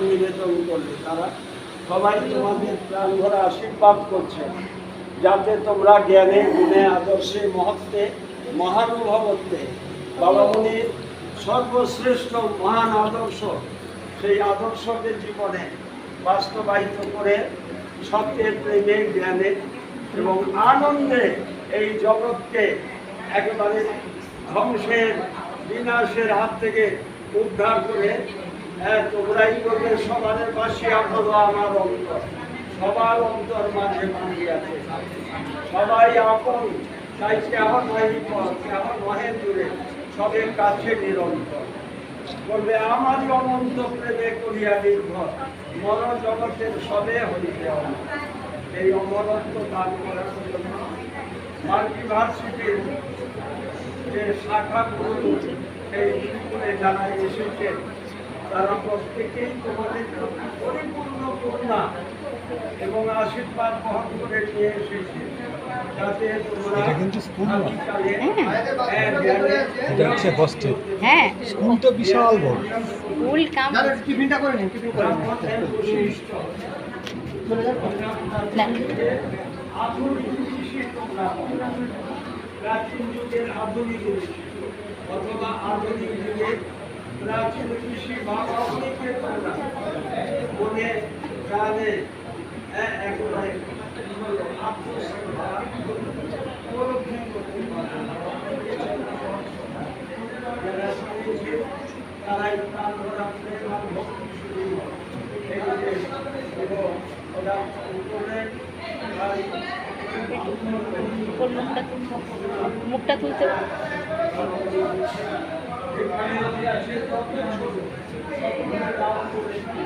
নিবেদন করলে তারা সবাই তোমাদের প্রাণ ভরা আশীর্বাদ করছে। যাতে তোমরা জ্ঞানে, গুণে, আদর্শে, মহত্বে, মহানুভবত্বে, বাবামণির সর্বশ্রেষ্ঠ মহান আদর্শ, সেই আদর্শকে জীবনে বাস্তবায়িত করে সত্যের প্রেমে, জ্ঞানে এবং আনন্দে এই জগৎকে একেবারে ধ্বংসের, বিনাশের হাত থেকে উদ্ধার করে হ্যাঁ তোমরাই পাশে হলো আমার অন্তর। সবার অন্তর মাঝে সবাই আপন, তাই কাছে নিরন্তর। বলবে আমারই অনন্ত প্রেমে করিয়া নির্ভর মর জগতের সবে হইতে এই অমরত্ব দান করার জন্য মাল্টিভার্সিটির যে শাখা গুরু, সেই স্কুলে যারা এসেছে তারা প্রত্যেকেই তোমাদের জন্য পরিপূর্ণ করুণা এবং আশীর্বাদ বহন করে নিয়ে এসেছে যাতে তোমরা কিন্তু স্কুল হ্যাঁ। এটা হচ্ছে hostel। হ্যাঁ। স্কুলটা বিশাল বড়। ফুল কাম টিফিনটা করে নিন টিফিন করে প্রাচীন যুগের আধুনিক অথবা আধুনিক প্রাচীন কৃষি ভাবাবলীকে তোমরা মনে হ্যাঁ, একেবারে পারে তারাই প্রাণ ভরা প্রেম আর ভক্তি শুরু এবং ওরা উপরে মুখটা তুলতে এখানে যে আছে তত ছোট সকলের লাভ করে। তাই এসেছে